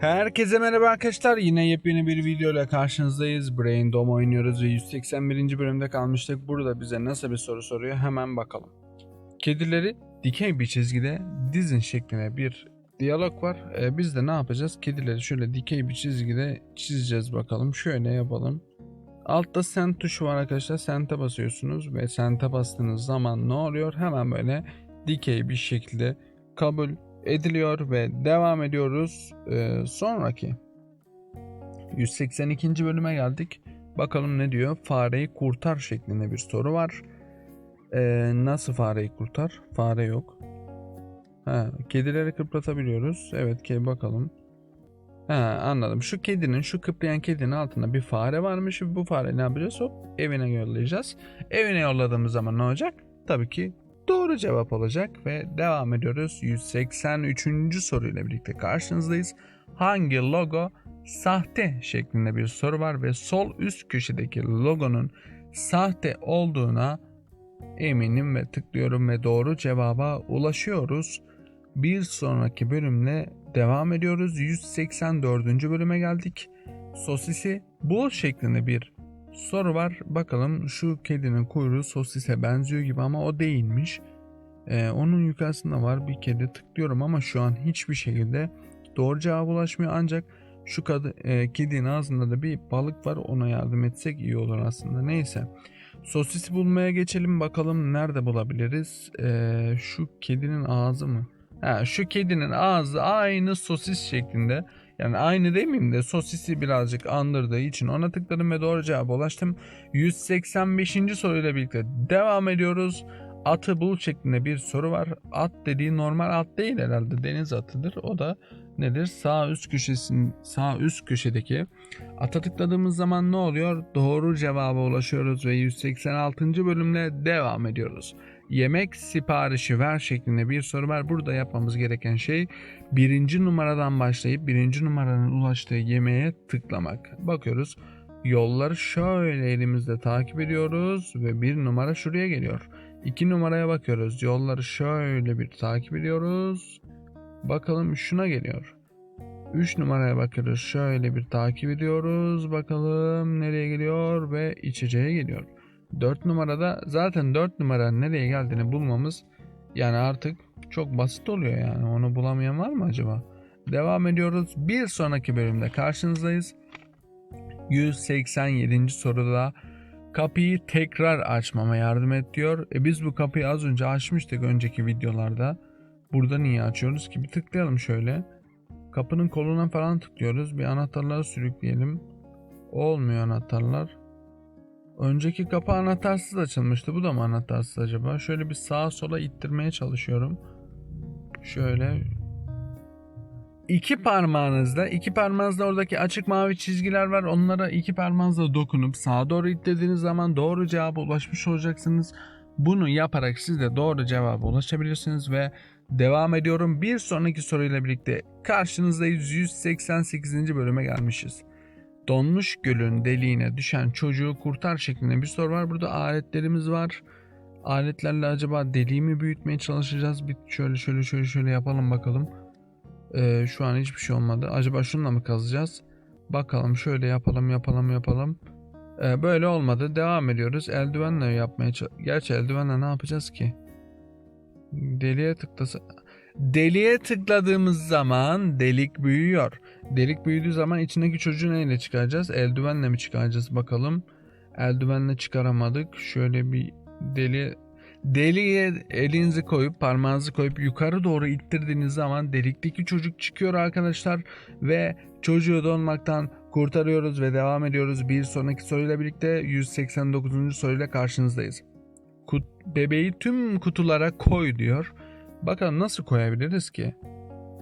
Herkese merhaba arkadaşlar. Yine yepyeni bir video ile karşınızdayız. Brain Dome oynuyoruz ve 181. bölümde kalmıştık. Burada bize nasıl bir soru soruyor hemen bakalım. Kedileri dikey bir çizgide dizin şeklinde bir diyalog var. Ee, biz de ne yapacağız? Kedileri şöyle dikey bir çizgide çizeceğiz bakalım. Şöyle yapalım. Altta send tuşu var arkadaşlar. Send'e basıyorsunuz ve send'e bastığınız zaman ne oluyor? Hemen böyle dikey bir şekilde kabul ediliyor ve devam ediyoruz. Ee, sonraki 182. bölüme geldik. Bakalım ne diyor? Fareyi kurtar şeklinde bir soru var. Ee, nasıl fareyi kurtar? Fare yok. Ha, kedileri kıpırdatabiliyoruz. Evet ki bakalım. Ha, anladım. Şu kedinin, şu kıprayan kedinin altında bir fare varmış. Bu fare ne yapacağız? Hop evine yollayacağız. Evine yolladığımız zaman ne olacak? Tabii ki doğru cevap olacak ve devam ediyoruz. 183. soruyla birlikte karşınızdayız. Hangi logo sahte şeklinde bir soru var ve sol üst köşedeki logonun sahte olduğuna eminim ve tıklıyorum ve doğru cevaba ulaşıyoruz. Bir sonraki bölümle devam ediyoruz. 184. bölüme geldik. Sosisi bol şeklinde bir soru var. Bakalım şu kedinin kuyruğu sosise benziyor gibi ama o değilmiş. Ee, onun yukarısında var bir kedi tıklıyorum ama şu an hiçbir şekilde doğru cevaba ulaşmıyor. Ancak şu kadı, e, kedinin ağzında da bir balık var ona yardım etsek iyi olur aslında. Neyse. Sosisi bulmaya geçelim bakalım nerede bulabiliriz. Ee, şu kedinin ağzı mı? Ha, şu kedinin ağzı aynı sosis şeklinde. Yani aynı demeyeyim de sosisi birazcık andırdığı için ona tıkladım ve doğru cevaba ulaştım. 185. soruyla birlikte devam ediyoruz. Atı bul şeklinde bir soru var. At dediği normal at değil herhalde deniz atıdır. O da nedir? Sağ üst köşesin sağ üst köşedeki ata tıkladığımız zaman ne oluyor? Doğru cevaba ulaşıyoruz ve 186. bölümle devam ediyoruz. Yemek siparişi ver şeklinde bir soru var. Burada yapmamız gereken şey birinci numaradan başlayıp birinci numaranın ulaştığı yemeğe tıklamak. Bakıyoruz yolları şöyle elimizde takip ediyoruz ve bir numara şuraya geliyor. İki numaraya bakıyoruz. Yolları şöyle bir takip ediyoruz. Bakalım şuna geliyor. 3 numaraya bakıyoruz. Şöyle bir takip ediyoruz. Bakalım nereye geliyor ve içeceğe geliyor. 4 numarada zaten 4 numaranın nereye geldiğini bulmamız yani artık çok basit oluyor yani. Onu bulamayan var mı acaba? Devam ediyoruz. Bir sonraki bölümde karşınızdayız. 187. soruda kapıyı tekrar açmama yardım et diyor. E biz bu kapıyı az önce açmıştık önceki videolarda. Burada niye açıyoruz ki? Bir tıklayalım şöyle. Kapının koluna falan tıklıyoruz. Bir anahtarları sürükleyelim. Olmuyor anahtarlar. Önceki kapı anahtarsız açılmıştı. Bu da mı anahtarsız acaba? Şöyle bir sağa sola ittirmeye çalışıyorum. Şöyle. İki parmağınızla, iki parmağınızla oradaki açık mavi çizgiler var. Onlara iki parmağınızla dokunup sağa doğru ittirdiğiniz zaman doğru cevaba ulaşmış olacaksınız. Bunu yaparak siz de doğru cevaba ulaşabilirsiniz ve devam ediyorum. Bir sonraki soruyla birlikte karşınızdayız. 188. bölüme gelmişiz. Donmuş gölün deliğine düşen çocuğu kurtar şeklinde bir soru var. Burada aletlerimiz var. Aletlerle acaba deliği mi büyütmeye çalışacağız? Bir şöyle şöyle şöyle şöyle yapalım bakalım. Ee, şu an hiçbir şey olmadı. Acaba şununla mı kazacağız? Bakalım şöyle yapalım yapalım yapalım. Ee, böyle olmadı. Devam ediyoruz. Eldivenle yapmaya Gerçi eldivenle ne yapacağız ki? Deliğe tıklasa... Deliğe tıkladığımız zaman delik büyüyor. Delik büyüdüğü zaman içindeki çocuğu neyle çıkaracağız? Eldivenle mi çıkaracağız bakalım. Eldivenle çıkaramadık. Şöyle bir deli deliğe elinizi koyup parmağınızı koyup yukarı doğru ittirdiğiniz zaman delikteki çocuk çıkıyor arkadaşlar ve çocuğu donmaktan kurtarıyoruz ve devam ediyoruz. Bir sonraki soruyla birlikte 189. soruyla karşınızdayız. Kut- bebeği tüm kutulara koy diyor. Bakalım nasıl koyabiliriz ki?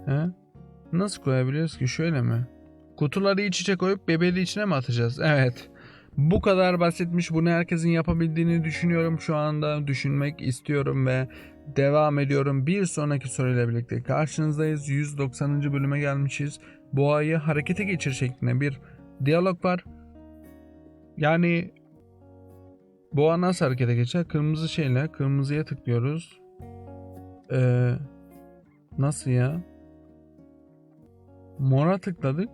He? Nasıl koyabiliriz ki? Şöyle mi? Kutuları iç içe koyup bebeği içine mi atacağız? Evet. Bu kadar basitmiş. Bunu herkesin yapabildiğini düşünüyorum şu anda. Düşünmek istiyorum ve devam ediyorum. Bir sonraki soruyla birlikte karşınızdayız. 190. bölüme gelmişiz. Boğayı harekete geçir şeklinde bir diyalog var. Yani boğa nasıl harekete geçer? Kırmızı şeyle kırmızıya tıklıyoruz. Ee, nasıl ya? Mora tıkladık.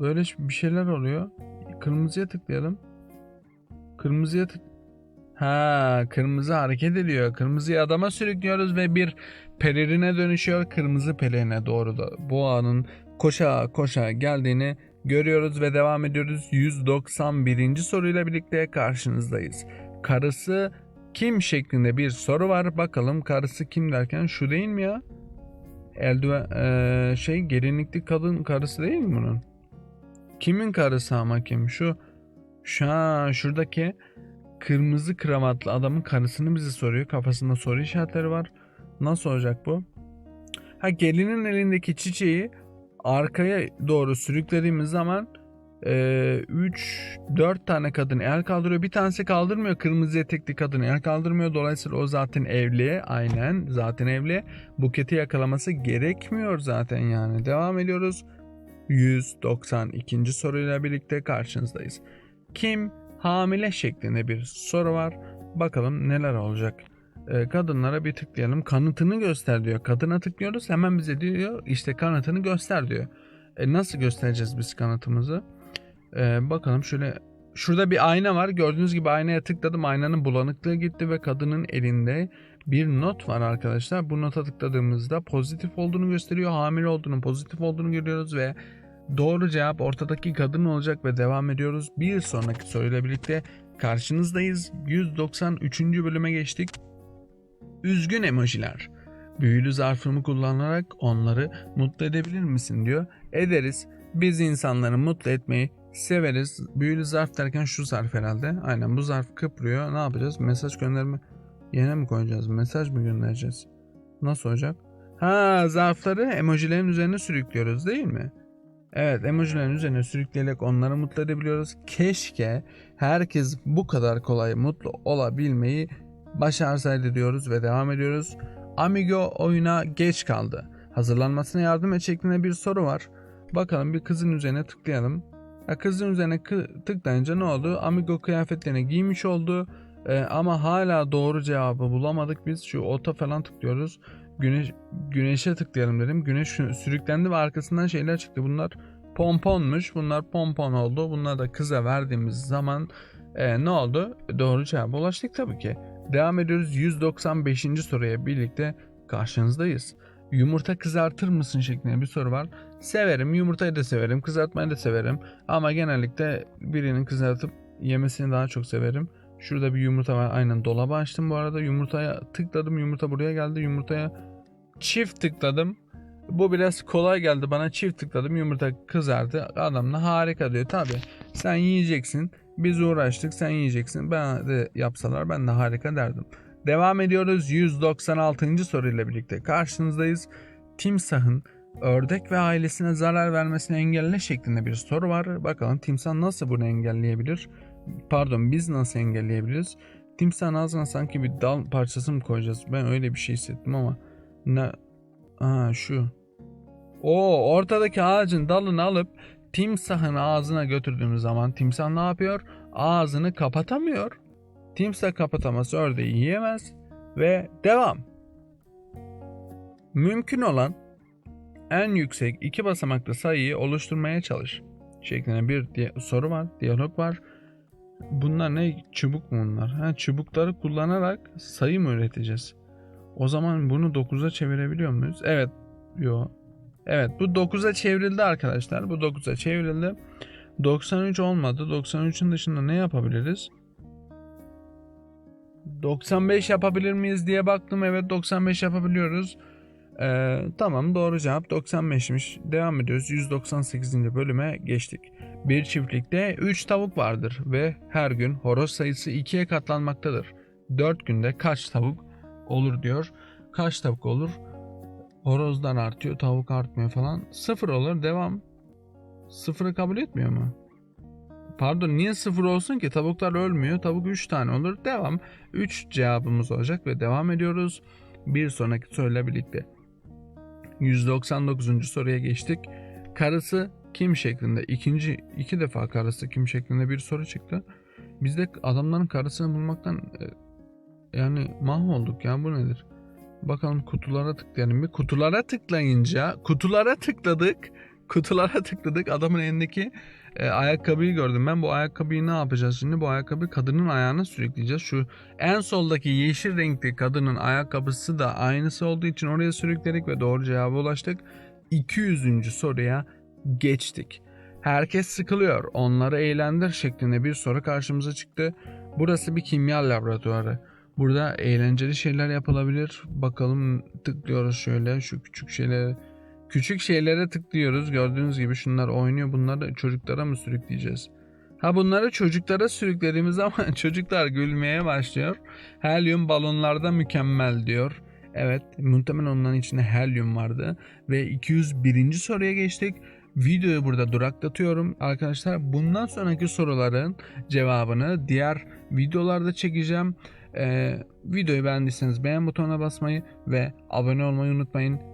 Böyle bir şeyler oluyor. Kırmızıya tıklayalım. Kırmızıya tık... Ha, kırmızı hareket ediyor. Kırmızıyı adama sürüklüyoruz ve bir pelerine dönüşüyor. Kırmızı pelerine doğru da boğanın koşa koşa geldiğini görüyoruz ve devam ediyoruz. 191. soruyla birlikte karşınızdayız. Karısı kim şeklinde bir soru var. Bakalım karısı kim derken şu değil mi ya? Eldiven eee, şey gelinlikli kadın karısı değil mi bunun? Kimin karısı ama kim? Şu şu şuradaki kırmızı kravatlı adamın karısını bize soruyor. Kafasında soru işaretleri var. Nasıl olacak bu? Ha gelinin elindeki çiçeği arkaya doğru sürüklediğimiz zaman 3 4 tane kadın el kaldırıyor. Bir tanesi kaldırmıyor. Kırmızı etekli kadın el kaldırmıyor. Dolayısıyla o zaten evli. Aynen zaten evli. Buketi yakalaması gerekmiyor zaten yani. Devam ediyoruz. 192. soruyla birlikte karşınızdayız. Kim hamile şeklinde bir soru var. Bakalım neler olacak. Ee, kadınlara bir tıklayalım. Kanıtını göster diyor. Kadına tıklıyoruz hemen bize diyor işte kanıtını göster diyor. E, nasıl göstereceğiz biz kanıtımızı? Ee, bakalım şöyle şurada bir ayna var. Gördüğünüz gibi aynaya tıkladım. Aynanın bulanıklığı gitti ve kadının elinde bir not var arkadaşlar. Bu nota tıkladığımızda pozitif olduğunu gösteriyor. Hamile olduğunu, pozitif olduğunu görüyoruz ve doğru cevap ortadaki kadın olacak ve devam ediyoruz. Bir sonraki soruyla birlikte karşınızdayız. 193. bölüme geçtik. Üzgün emojiler. Büyülü zarfımı kullanarak onları mutlu edebilir misin diyor. Ederiz. Biz insanları mutlu etmeyi severiz. Büyülü zarf derken şu zarf herhalde. Aynen bu zarf kıpırıyor. Ne yapacağız? Mesaj gönderme yerine mi koyacağız? Mesaj mı göndereceğiz? Nasıl olacak? Ha zarfları emojilerin üzerine sürüklüyoruz değil mi? Evet emojilerin üzerine sürükleyerek onları mutlu edebiliyoruz. Keşke herkes bu kadar kolay mutlu olabilmeyi başarsaydı diyoruz ve devam ediyoruz. Amigo oyuna geç kaldı. Hazırlanmasına yardım et şeklinde bir soru var. Bakalım bir kızın üzerine tıklayalım. Kızın üzerine tıklayınca ne oldu? Amigo kıyafetlerini giymiş oldu. Ee, ama hala doğru cevabı bulamadık biz. Şu ota falan tıklıyoruz. Güneş güneşe tıklayalım dedim. Güneş sürüklendi ve arkasından şeyler çıktı. Bunlar pomponmuş. Bunlar pompon oldu. Bunları da kıza verdiğimiz zaman e, ne oldu? Doğru cevaba ulaştık tabii ki. Devam ediyoruz 195. soruya birlikte karşınızdayız. Yumurta kızartır mısın şeklinde bir soru var. Severim. Yumurtayı da severim. Kızartmayı da severim. Ama genellikle birinin kızartıp yemesini daha çok severim. Şurada bir yumurta var. Aynen dolaba açtım bu arada. Yumurtaya tıkladım. Yumurta buraya geldi. Yumurtaya çift tıkladım. Bu biraz kolay geldi bana. Çift tıkladım. Yumurta kızardı. Adam da harika diyor. Tabi sen yiyeceksin. Biz uğraştık. Sen yiyeceksin. Ben de yapsalar ben de harika derdim. Devam ediyoruz 196. soruyla birlikte karşınızdayız. Timsahın ördek ve ailesine zarar vermesini engelle şeklinde bir soru var. Bakalım timsah nasıl bunu engelleyebilir? Pardon biz nasıl engelleyebiliriz? Timsahın ağzına sanki bir dal parçası mı koyacağız? Ben öyle bir şey hissettim ama ne? Aa şu. O ortadaki ağacın dalını alıp timsahın ağzına götürdüğümüz zaman timsah ne yapıyor? Ağzını kapatamıyor. Timsah kapatamaz ördeği yiyemez ve devam. Mümkün olan en yüksek iki basamaklı sayıyı oluşturmaya çalış. Şeklinde bir soru var, diyalog var. Bunlar ne? Çubuk mu bunlar? Ha, çubukları kullanarak sayı mı üreteceğiz? O zaman bunu 9'a çevirebiliyor muyuz? Evet. Yo. Evet bu 9'a çevrildi arkadaşlar. Bu 9'a çevrildi. 93 olmadı. 93'ün dışında ne yapabiliriz? 95 yapabilir miyiz diye baktım. Evet 95 yapabiliyoruz. Ee, tamam doğru cevap 95'miş. Devam ediyoruz. 198. bölüme geçtik. Bir çiftlikte 3 tavuk vardır ve her gün horoz sayısı 2'ye katlanmaktadır. 4 günde kaç tavuk olur diyor. Kaç tavuk olur? Horozdan artıyor, tavuk artmıyor falan. Sıfır olur, devam. Sıfırı kabul etmiyor mu? Pardon niye sıfır olsun ki? Tavuklar ölmüyor. Tavuk 3 tane olur. Devam. 3 cevabımız olacak ve devam ediyoruz. Bir sonraki soruyla birlikte. 199. soruya geçtik. Karısı kim şeklinde ikinci iki defa karısı kim şeklinde bir soru çıktı. Biz de adamların karısını bulmaktan e, yani mahvolduk ya bu nedir? Bakalım kutulara tıklayalım bir. Kutulara tıklayınca kutulara tıkladık. Kutulara tıkladık. Adamın elindeki e, ayakkabıyı gördüm. Ben bu ayakkabıyı ne yapacağız şimdi? Bu ayakkabı kadının ayağına sürükleyeceğiz. Şu en soldaki yeşil renkli kadının ayakkabısı da aynısı olduğu için oraya sürükledik ve doğru cevaba ulaştık. 200. soruya geçtik. Herkes sıkılıyor. Onları eğlendir şeklinde bir soru karşımıza çıktı. Burası bir kimya laboratuvarı. Burada eğlenceli şeyler yapılabilir. Bakalım tıklıyoruz şöyle şu küçük şeylere. Küçük şeylere tıklıyoruz. Gördüğünüz gibi şunlar oynuyor. Bunları çocuklara mı sürükleyeceğiz? Ha bunları çocuklara sürüklediğimiz zaman çocuklar gülmeye başlıyor. Helyum balonlarda mükemmel diyor. Evet muhtemelen onların içinde helyum vardı. Ve 201. soruya geçtik. Videoyu burada duraklatıyorum arkadaşlar. Bundan sonraki soruların cevabını diğer videolarda çekeceğim. Ee, videoyu beğendiyseniz beğen butonuna basmayı ve abone olmayı unutmayın.